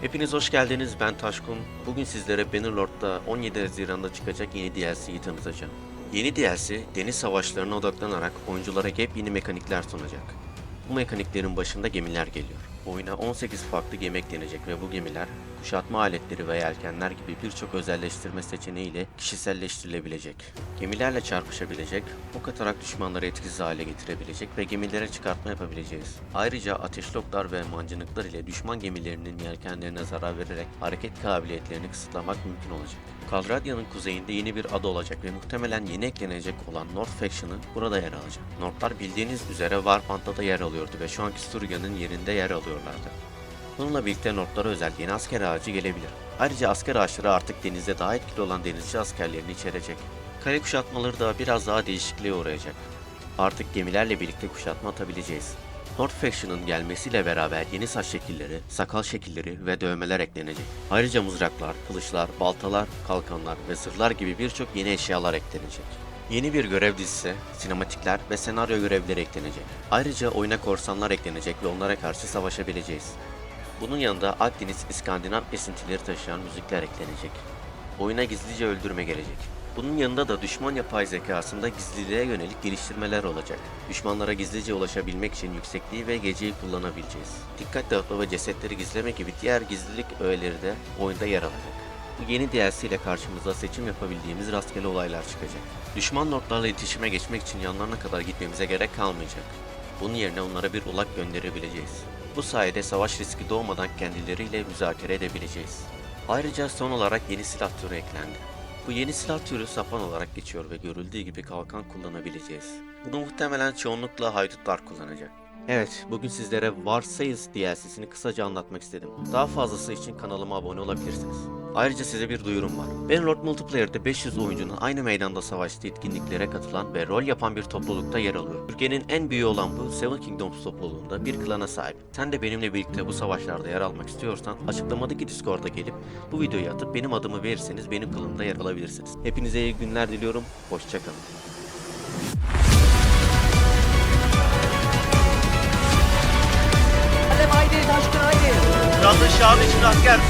Hepiniz hoş geldiniz. Ben Taşkun. Bugün sizlere Bannerlord'da 17 Haziran'da çıkacak yeni DLC'yi tanıtacağım. Yeni DLC, deniz savaşlarına odaklanarak oyunculara yeni mekanikler sunacak. Bu mekaniklerin başında gemiler geliyor. Oyuna 18 farklı gemi eklenecek ve bu gemiler kuşatma aletleri ve yelkenler gibi birçok özelleştirme seçeneğiyle kişiselleştirilebilecek. Gemilerle çarpışabilecek, ok atarak düşmanları etkisiz hale getirebilecek ve gemilere çıkartma yapabileceğiz. Ayrıca ateşli oklar ve mancınıklar ile düşman gemilerinin yelkenlerine zarar vererek hareket kabiliyetlerini kısıtlamak mümkün olacak. Kalradya'nın kuzeyinde yeni bir ada olacak ve muhtemelen yeni eklenecek olan North Faction'ı burada yer alacak. Northlar bildiğiniz üzere Warpant'ta da yer alıyordu ve şu anki Sturgia'nın yerinde yer alıyorlardı. Bununla birlikte Northlara özel yeni asker ağacı gelebilir. Ayrıca asker ağaçları artık denizde daha etkili olan denizci askerlerini içerecek. Kale kuşatmaları da biraz daha değişikliğe uğrayacak. Artık gemilerle birlikte kuşatma atabileceğiz. North Faction'ın gelmesiyle beraber yeni saç şekilleri, sakal şekilleri ve dövmeler eklenecek. Ayrıca mızraklar, kılıçlar, baltalar, kalkanlar ve zırhlar gibi birçok yeni eşyalar eklenecek. Yeni bir görev dizisi, sinematikler ve senaryo görevleri eklenecek. Ayrıca oyuna korsanlar eklenecek ve onlara karşı savaşabileceğiz. Bunun yanında Akdeniz, İskandinav esintileri taşıyan müzikler eklenecek. Oyuna gizlice öldürme gelecek. Bunun yanında da düşman yapay zekasında gizliliğe yönelik geliştirmeler olacak. Düşmanlara gizlice ulaşabilmek için yüksekliği ve geceyi kullanabileceğiz. Dikkat dağıtma ve cesetleri gizleme gibi diğer gizlilik öğeleri de oyunda yer alacak. Bu yeni DLC ile karşımıza seçim yapabildiğimiz rastgele olaylar çıkacak. Düşman lordlarla iletişime geçmek için yanlarına kadar gitmemize gerek kalmayacak. Bunun yerine onlara bir ulak gönderebileceğiz. Bu sayede savaş riski doğmadan kendileriyle müzakere edebileceğiz. Ayrıca son olarak yeni silah türü eklendi. Bu yeni silah türü sapan olarak geçiyor ve görüldüğü gibi kalkan kullanabileceğiz. Bunu muhtemelen çoğunlukla haydutlar kullanacak. Evet, bugün sizlere Varsayız DLC'sini kısaca anlatmak istedim. Daha fazlası için kanalıma abone olabilirsiniz. Ayrıca size bir duyurum var. Bannerlord Multiplayer'de 500 oyuncunun aynı meydanda savaştığı etkinliklere katılan ve rol yapan bir toplulukta yer alıyor. Türkiye'nin en büyüğü olan bu Seven Kingdoms topluluğunda bir klana sahip. Sen de benimle birlikte bu savaşlarda yer almak istiyorsan açıklamadaki Discord'a gelip bu videoyu atıp benim adımı verirseniz benim klanımda yer alabilirsiniz. Hepinize iyi günler diliyorum. Hoşçakalın. Haydi Taşkın haydi. Kralın şahı için asker